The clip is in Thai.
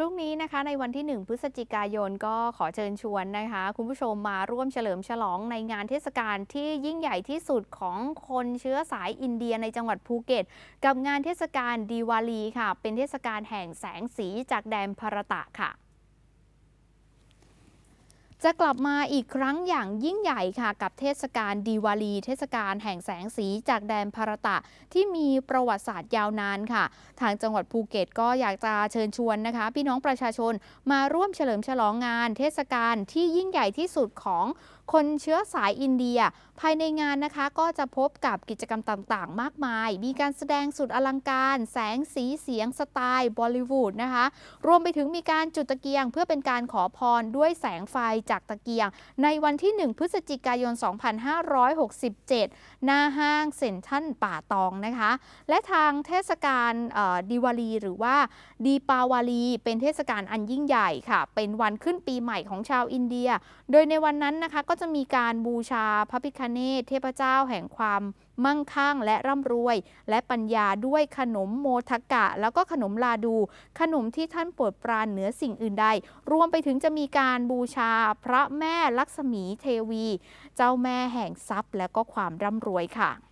รุ่งนี้นะคะในวันที่ 1 พฤศจิกายนก็ขอเชิญชวนนะคะ คุณผู้ชมมาร่วมเฉลิมฉลองในงานเทศกาลที่ยิ่งใหญ่ที่สุดของคนเชื้อสายอินเดียในจังหวัดภูเก็ต กับงานเทศกาลดีวาลีค่ะ เป็นเทศกาลแห่งแสงสีจากแดนพรตะค่ะ จะกลับมาอีกครั้งอย่างยิ่งใหญ่ค่ะ กับเทศกาลดีวาลี เทศกาลแห่งแสงสีจากแดนพารตะ ที่มีประวัติศาสตร์ยาวนานค่ะ ทางจังหวัดภูเก็ตก็อยากจะเชิญชวนนะคะ พี่น้องประชาชนมาร่วมเฉลิมฉลองงาน เทศกาลที่ยิ่งใหญ่ที่สุดของคนเชื้อสายอินเดีย ภายในงานนะคะก็จะพบกับกิจกรรมต่างๆ มากมาย มีการแสดงสุดอลังการ แสงสีเสียงสไตล์บอลิวูดนะคะ รวมไปถึงมีการจุดตะเกียง เพื่อเป็นการขอพรด้วยแสงไฟจากตะเกียง ในวันที่ 1 พฤศจิกายน 2567 หน้าห้างเซ็นทรัลป่าตองนะคะ และทางเทศกาลดีวาลีหรือว่าดีปาวาลี เป็นเทศกาลอันยิ่งใหญ่ค่ะ เป็นวันขึ้นปีใหม่ของชาวอินเดีย โดยในวันนั้นนะคะก็จะมีการบูชาพระพิคเนศเทพเจ้าแห่งความ มั่งคั่งและร่ำรวย และปัญญาด้วยขนมโมทกะ แล้วก็ขนมลาดู ขนมที่ท่านโปรดปรานเหนือสิ่งอื่นใด รวมไปถึงจะมีการบูชาพระแม่ลักษมีเทวี เจ้าแม่แห่งทรัพย์และก็ความร่ำรวยค่ะ